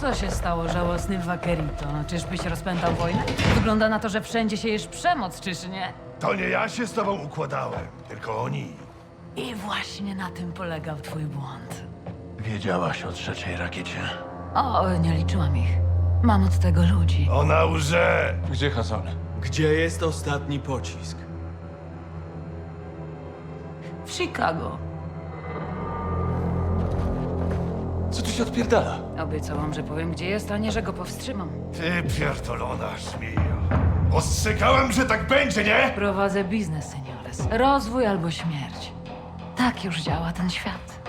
Co się stało, żałosny Vaquerito? No, czyżbyś rozpętał wojnę? Wygląda na to, że wszędzie siejesz przemoc, czyż nie? To nie ja się z tobą układałem, tylko oni. I właśnie na tym polegał twój błąd. Wiedziałaś o trzeciej rakiecie. O, nie liczyłam ich. Mam od tego ludzi. Ona łże! Gdzie Hasan? Gdzie jest ostatni pocisk? W Chicago. Się odpierdala? Obiecałam, że powiem, gdzie jest, a nie, że go powstrzymam. Ty pierdolona żmijo. Ostrzegałem, że tak będzie, nie? Prowadzę biznes, seniores. Rozwój albo śmierć. Tak już działa ten świat.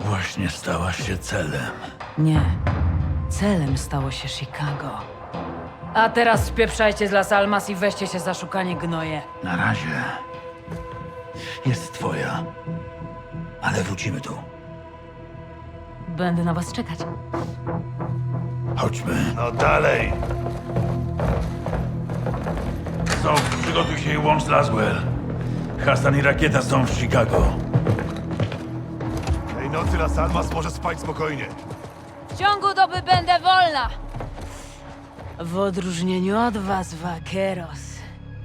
Właśnie stałaś się celem. Nie. Celem stało się Chicago. A teraz spieprzajcie z Las Almas i weźcie się za szukanie gnoje. Na razie jest twoja. Ale wrócimy tu. Będę na was czekać. Chodźmy. No dalej. So, przygotuj się i łącz z Laswell. Hasan i rakieta są w Chicago. Tej nocy Las Almas może spać spokojnie. W ciągu doby będę wolna! W odróżnieniu od was, Vaqueros.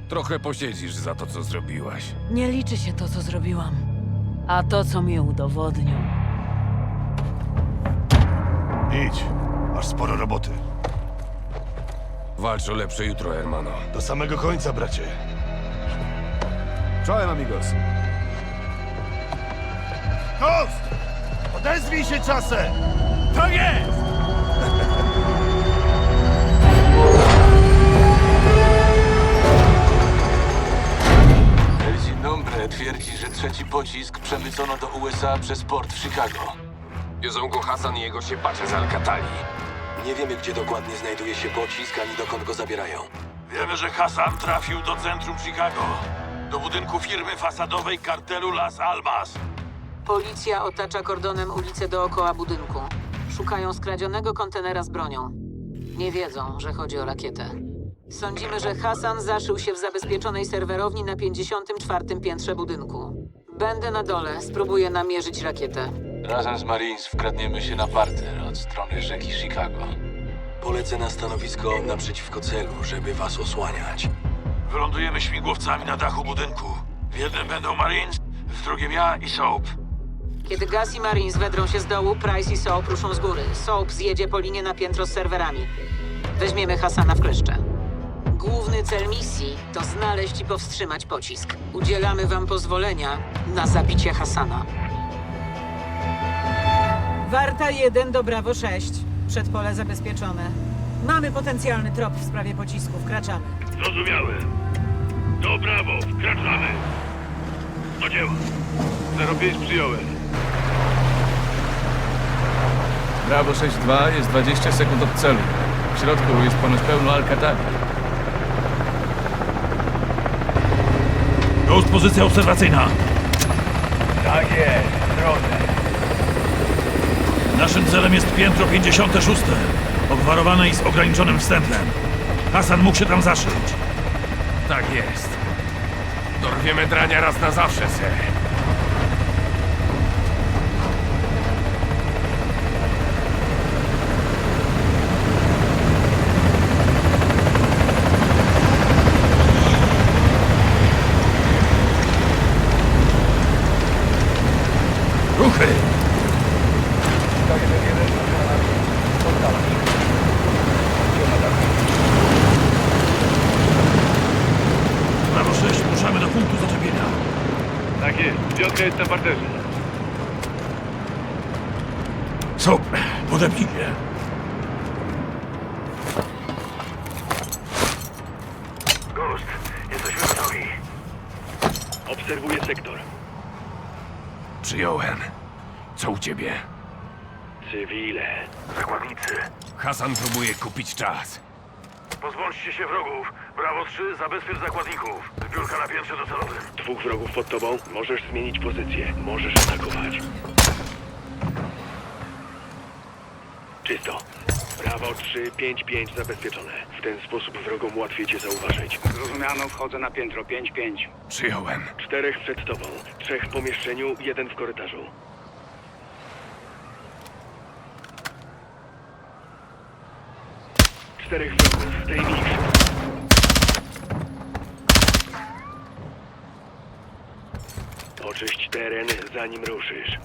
Trochę posiedzisz za to, co zrobiłaś. Nie liczy się to, co zrobiłam, a to, co mi udowodnił. Idź. Masz sporo roboty. Walcz o lepsze jutro, hermano. Do samego końca, bracie. Czołem, amigos. Ghost! Odezwij się czasem! To jest! El twierdzi, że trzeci pocisk przemycono do USA przez port w Chicago. Wiozą go Hasan i jego siepacze z Alcatali. Nie wiemy, gdzie dokładnie znajduje się pocisk, ani dokąd go zabierają. Wiemy, że Hasan trafił do centrum Chicago. Do budynku firmy fasadowej kartelu Las Almas. Policja otacza kordonem ulicę dookoła budynku. Szukają skradzionego kontenera z bronią. Nie wiedzą, że chodzi o rakietę. Sądzimy, że Hasan zaszył się w zabezpieczonej serwerowni na 54. piętrze budynku. Będę na dole, spróbuję namierzyć rakietę. Razem z Marines wkradniemy się na parter od strony rzeki Chicago. Polecę na stanowisko naprzeciwko celu, żeby was osłaniać. Wylądujemy śmigłowcami na dachu budynku. W jednym będą Marines, w drugim ja i Soap. Kiedy Gus i Marines wedrą się z dołu, Price i Soap ruszą z góry. Soap zjedzie po linie na piętro z serwerami. Weźmiemy Hasana w kleszcze. Główny cel misji to znaleźć i powstrzymać pocisk. Udzielamy wam pozwolenia na zabicie Hasana. Warta 1 do Bravo 6. Przedpole zabezpieczone. Mamy potencjalny trop w sprawie pocisku. Wkraczamy. Zrozumiałem. To brawo, wkraczamy. Do dzieła. 05 przyjąłem. Bravo 6-2 jest 20 sekund od celu. W środku jest ponoć pełno Alcatali. Ghost, pozycja obserwacyjna. Tak jest, drodze. Naszym celem jest piętro 56. Obwarowane i z ograniczonym wstępem. Hasan mógł się tam zaszyć. Tak jest. Dorwiemy drania raz na zawsze, ser. Ruchy! Brawo 6, ruszamy do punktu zaczepienia. Tak jest. Piątka jest na parterze. Soap, podepnij mnie. Ghost, jesteśmy gotowi. Obserwuję sektor. Przyjąłem. Co u ciebie? Cywile. Zakładnicy. Hasan próbuje kupić czas. Pozbądźcie się wrogów. Brawo 3, zabezpiecz zakładników. Zbiórka na piętrze docelowym. Dwóch wrogów pod tobą. Możesz zmienić pozycję. Możesz atakować. Czysto. Brawo 3, 5, 5 zabezpieczone. W ten sposób wrogom łatwiej cię zauważyć. Zrozumiano, wchodzę na piętro 5-5. Przyjąłem. Czterech przed tobą. Trzech w pomieszczeniu, jeden w korytarzu. czterech wrogów. Zdejmij ich Oczyść teren, zanim ruszysz.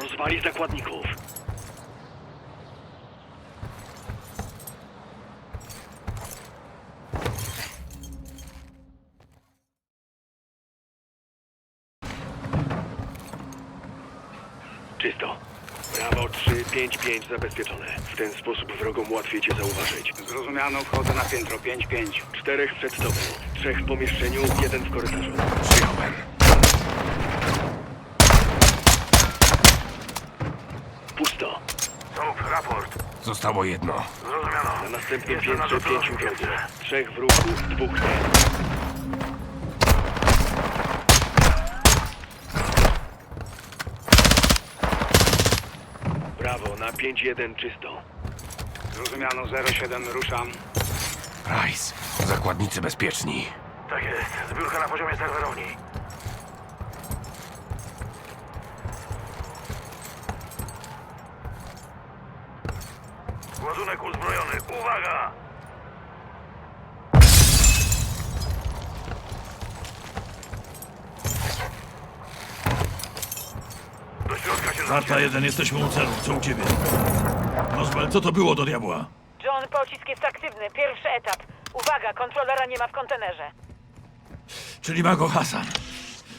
Rozwali zakładników. Czysto. Brawo 355 zabezpieczone. W ten sposób wrogom łatwiej cię zauważyć. Zrozumiano, wchodzę na piętro 5-5. Czterech przed tobą. Trzech w pomieszczeniu, jeden w korytarzu. Przyjąłem. Pusto. Soap, raport. Zostało jedno. Zrozumiano. Na następnym piętrze docelowym pięciu piętrze. wrogów. Trzech w ruchu, dwóch nie. Brawo, na 5-1 czysto. Zrozumiano, 07, ruszam. Price. Zakładnicy bezpieczni. Tak jest. Zbiórka na poziomie serwerowni. Ładunek uzbrojony. Uwaga! Do Marta 1, jesteśmy u celu. Co u ciebie? Roswell, co to było do diabła? John, pocisk jest aktywny. Pierwszy etap. Uwaga, kontrolera nie ma w kontenerze. Czyli ma go Hasan.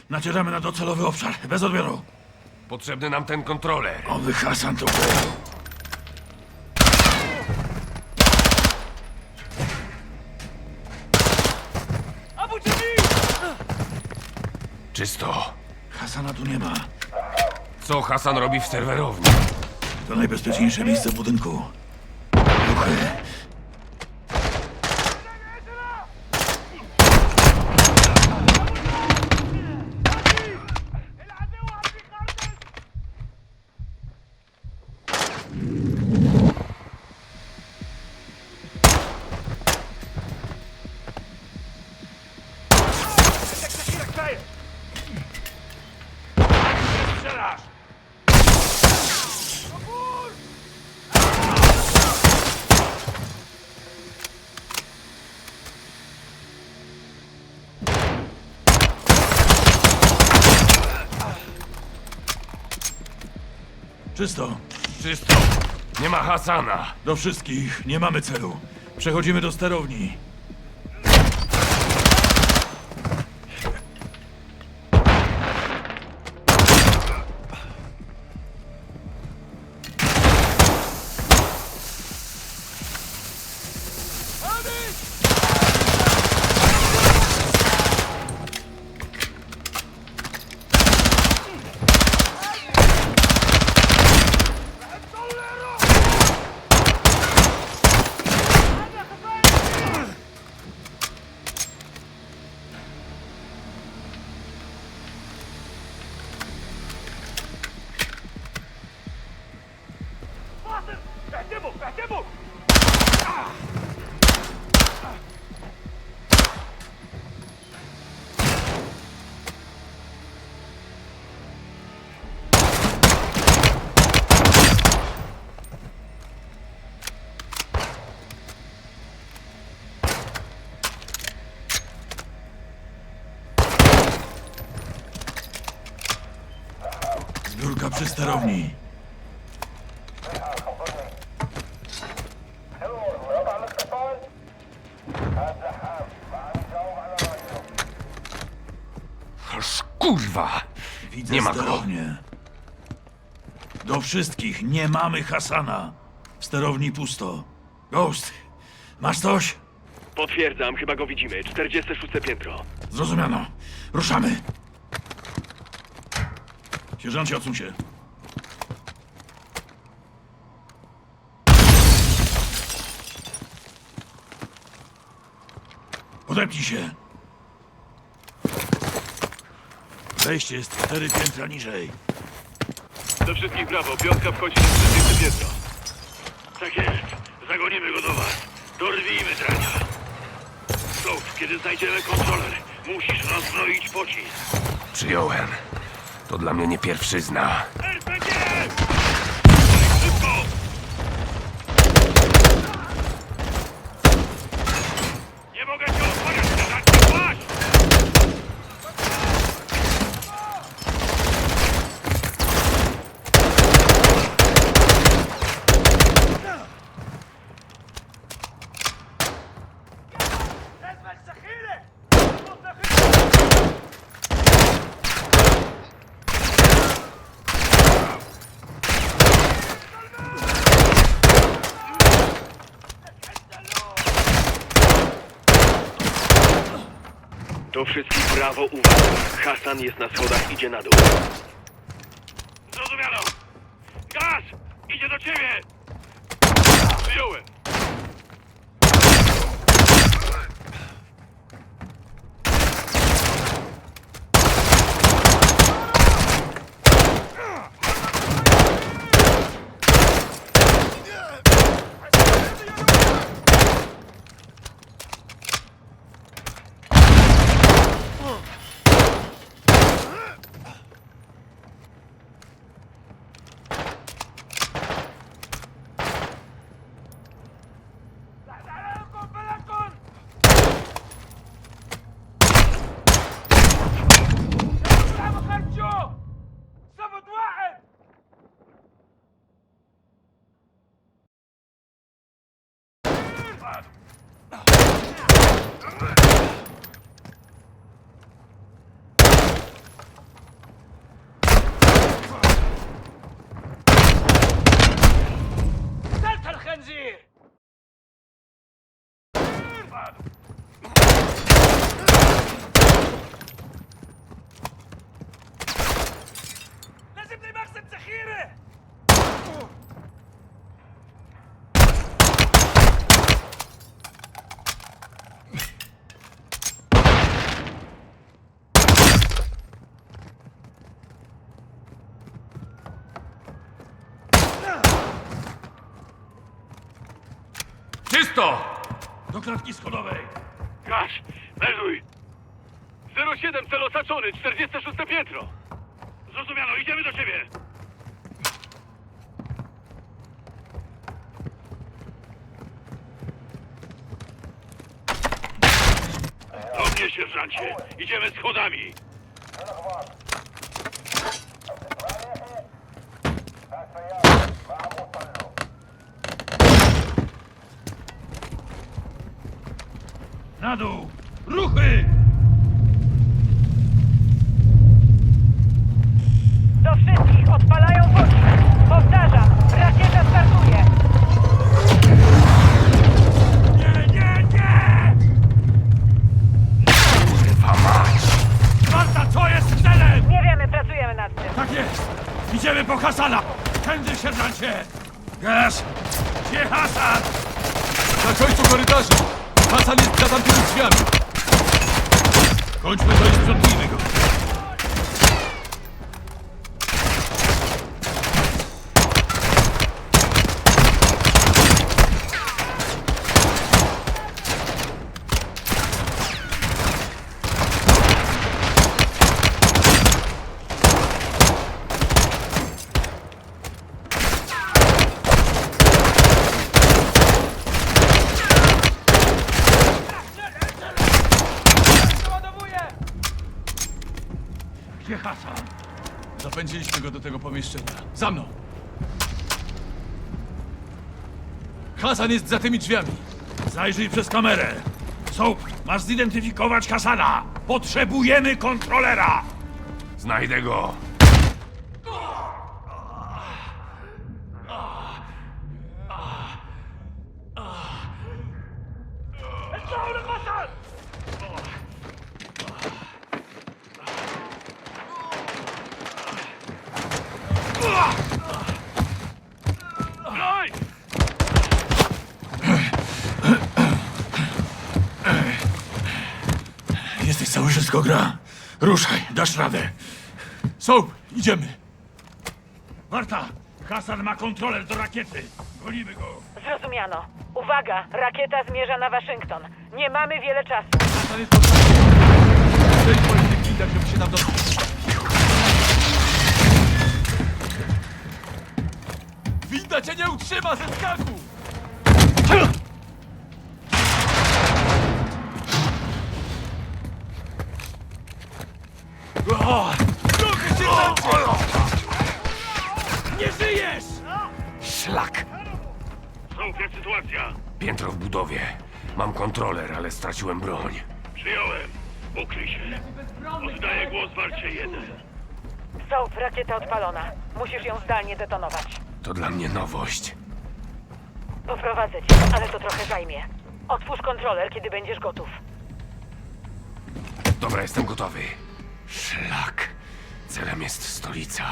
Nacieramy na docelowy obszar. Bez odbioru. Potrzebny nam ten kontroler. Oby Hasan to był. Czysto. Hasana tu nie ma. Co Hasan robi w serwerowni? To najbezpieczniejsze miejsce w budynku. Ruchy. Czysto. Czysto. Nie ma Hasana. Do wszystkich. Nie mamy celu. Przechodzimy do sterowni. Sterowni. Aż kurwa. Widzę Nie ma go. sterownię. Do wszystkich. Nie mamy Hasana. W sterowni pusto. Ghost, masz coś? Potwierdzam, chyba go widzimy. 46 piętro. Zrozumiano. Ruszamy. Sierżancie, odsuń się. Podepnij się. Wejście jest cztery piętra niżej. Do wszystkich brawo, piątka wchodzi na 40 piętro. Tak jest. Zagonimy go do was. Dorwijmy drania. Soap, kiedy znajdziemy kontroler, musisz rozbroić pocisk. Przyjąłem. To dla mnie nie pierwszyzna. RPG! Szybko! Do wszystkich brawo, uwaga. Hasan jest na schodach, idzie na dół. Zrozumiano! Gaz! Idzie do ciebie! Przyjąłem! Czysto! Do klatki schodowej! Gaz! Melduj! 07 cel osaczony, 46 piętro! Zrozumiano, idziemy do ciebie! Do mnie, sierżancie! Idziemy schodami! Na dół! Ruchy! Do wszystkich odpalają pocisk. Powtarzam, rakieta startuje. Nie, nie, nie! Kurwa mać! Marta, co jest celem? Nie wiemy, pracujemy nad tym. Tak jest! Idziemy po Hasana! Tędy, sierżancie! Gaz! Gdzie Hasan? Na końcu korytarza! Hasan jest za tamtymi drzwiami! Kończmy to i sprzątnijmy go. Gdzie Hasan? Zapędziliśmy go do tego pomieszczenia. Za mną! Hasan jest za tymi drzwiami! Zajrzyj przez kamerę. Soap, masz zidentyfikować Hasana. Potrzebujemy kontrolera. Znajdę go! Broń! Jesteś gra. Ruszaj, dasz radę. Soap, idziemy! Marta, Hasan ma kontroler do rakiety. Gonimy go. Zrozumiano. Uwaga, rakieta zmierza na Waszyngton. Nie mamy wiele czasu. Hasan jest pod... Zejdź po windach, żeby się nam dostać. Winda cię nie utrzyma ze skaku! Duchy się Nie żyjesz! Szlak! Jak sytuacja? Piętro w budowie. Mam kontroler, ale straciłem broń. Przyjąłem. Ukryj się. Oddaję głos Warcie 1. Soap, rakieta odpalona. Musisz ją zdalnie detonować. To dla mnie nowość. Poprowadzę cię, ale to trochę zajmie. Otwórz kontroler, kiedy będziesz gotów. Dobra, jestem gotowy. Szlak. Celem jest stolica.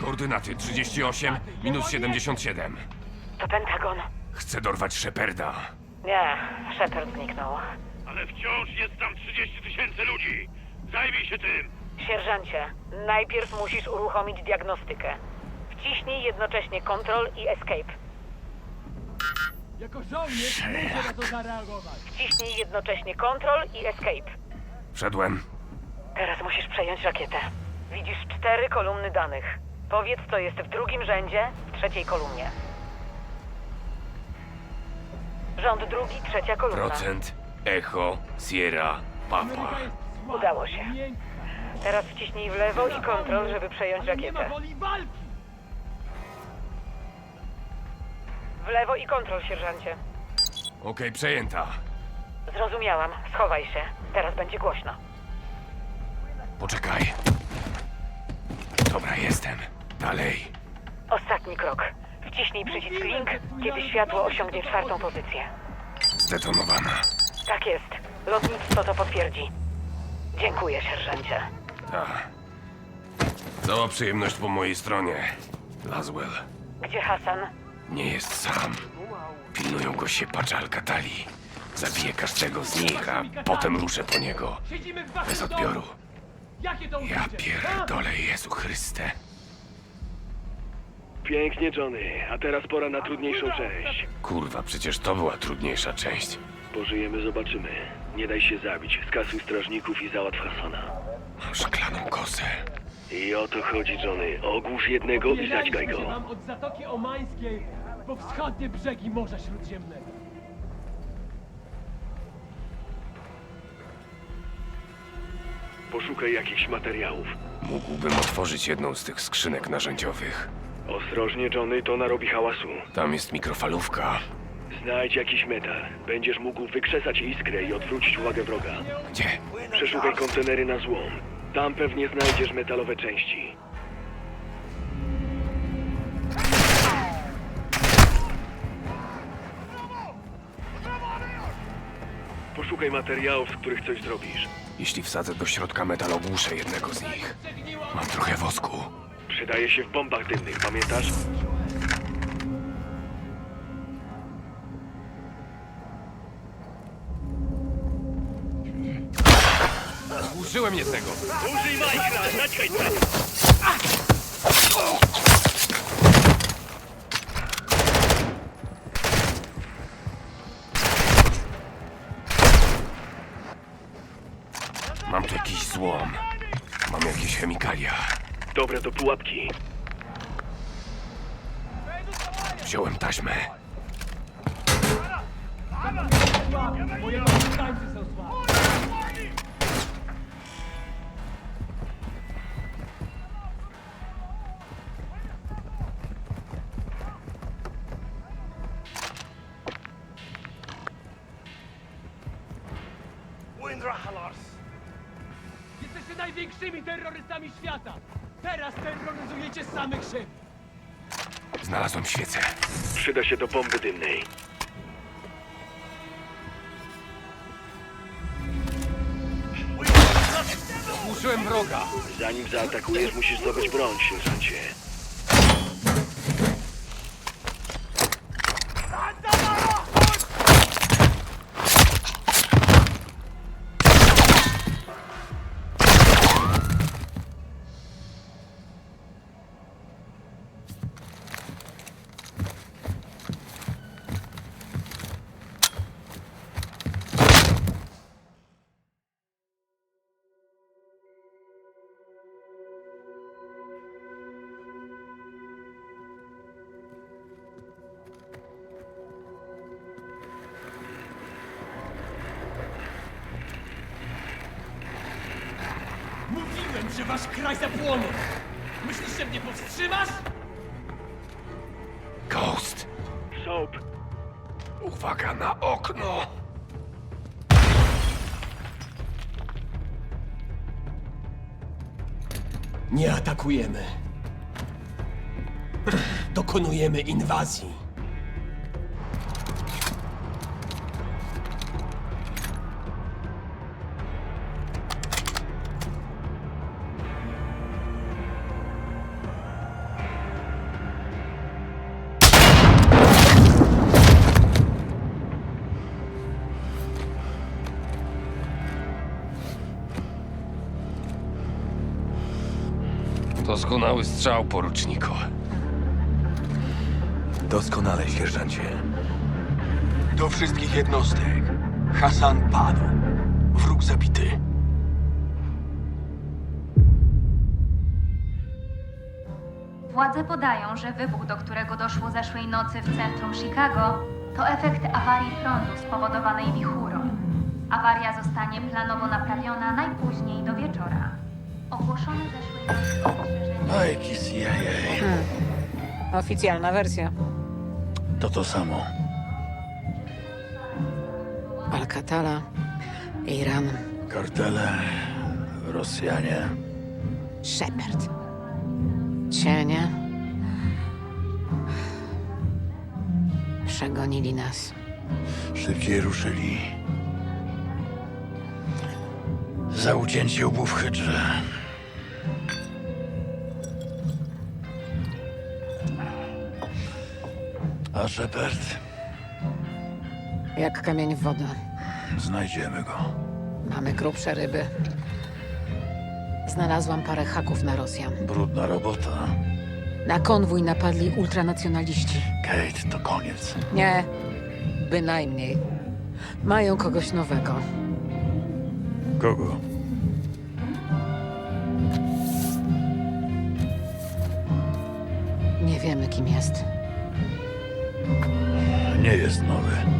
Koordynaty 38 minus 77. To Pentagon. Chcę dorwać Sheparda. Nie, Shepard zniknął. Ale wciąż jest tam 30 tysięcy ludzi. Zajmij się tym. Sierżancie, najpierw musisz uruchomić diagnostykę. Wciśnij jednocześnie Control i Escape. Jako żołnierz muszę na to zareagować. Wciśnij jednocześnie Control i Escape. Wszedłem. Teraz musisz przejąć rakietę. Widzisz cztery kolumny danych. Powiedz, co jest w drugim rzędzie, w trzeciej kolumnie. Rząd drugi, trzecia kolumna. Procent. Echo. Sierra. Papa. Udało się. Teraz wciśnij w lewo i kontrol, żeby przejąć rakietę. woli walki. W lewo i kontrol, sierżancie. Okej, przejęta. Zrozumiałam. Schowaj się. Teraz będzie głośno. Poczekaj. Dobra, jestem. Dalej. Ostatni krok. Wciśnij przycisk link, kiedy światło osiągnie czwartą pozycję. Zdetonowana. Tak jest. Lotnictwo to potwierdzi. Dziękuję, sierżancie. Ta. Cała przyjemność po mojej stronie. Laswell. Gdzie Hasan? Nie jest sam. Pilnują go się Alcatali. Zabiję każdego z nich, a potem ruszę po niego. Bez odbioru. Jakie to Ja uczucie? pierdolę Jezu Chryste. Pięknie, Johnny. A teraz pora na trudniejszą część. Kurwa, przecież to była trudniejsza część. Pożyjemy, zobaczymy. Nie daj się zabić. Skasuj strażników i załatw Hasana. Mam szklaną kosę. I o to chodzi, Johnny. Ogłusz jednego i zaćgaj Odbieraliśmy się go. wam od Zatoki Omańskiej po wschodnie brzegi Morza Śródziemnego. Poszukaj jakichś materiałów. Mógłbym otworzyć jedną z tych skrzynek narzędziowych. Ostrożnie, Johnny, to narobi hałasu. Tam jest mikrofalówka. Znajdź jakiś metal. Będziesz mógł wykrzesać iskrę i odwrócić uwagę wroga. Gdzie? Przeszukaj kontenery na złom. Tam pewnie znajdziesz metalowe części. Poszukaj materiałów, z których coś zrobisz. Jeśli wsadzę do środka metal, ogłuszę jednego z nich. Mam trochę wosku. Przydaje się w bombach dymnych, pamiętasz? Użyłem jednego. Użyj Majka, tam. Mam tu jakiś złom. Mam jakieś chemikalia. Dobre do pułapki. Wziąłem taśmę. Moje się do bomby dymnej. Użyłem wroga. Zanim zaatakujesz, musisz zdobyć broń, sierżancie. Że wasz kraj zapłonie! Myślisz, że mnie powstrzymasz? Ghost. Soap, Uwaga na okno. Nie atakujemy. Dokonujemy inwazji. Doskonały strzał, poruczniku. Doskonale, sierżancie. Do wszystkich jednostek. Hasan padł. Wróg zabity. Władze podają, że wybuch, do którego doszło zeszłej nocy w centrum Chicago, to efekt awarii prądu spowodowanej wichurą. Awaria zostanie planowo naprawiona najpóźniej do wieczora. Ogłoszone zeszłej nocy ostrzeżenie... Bajki CIA. Oficjalna wersja. To to samo. Alcatala, Iran, Kartele, Rosjanie. Shepard. Cienie. Przegonili nas. Szybciej ruszyli. Za ucięcie obu w hydrze. A Shepard? Jak kamień w wodę. Znajdziemy go. Mamy grubsze ryby. Znalazłam parę haków na Rosjan. Brudna robota. Na konwój napadli ultranacjonaliści. Kate, to koniec. Nie, bynajmniej. Mają kogoś nowego. Kogo? Nie wiemy, kim jest. Nie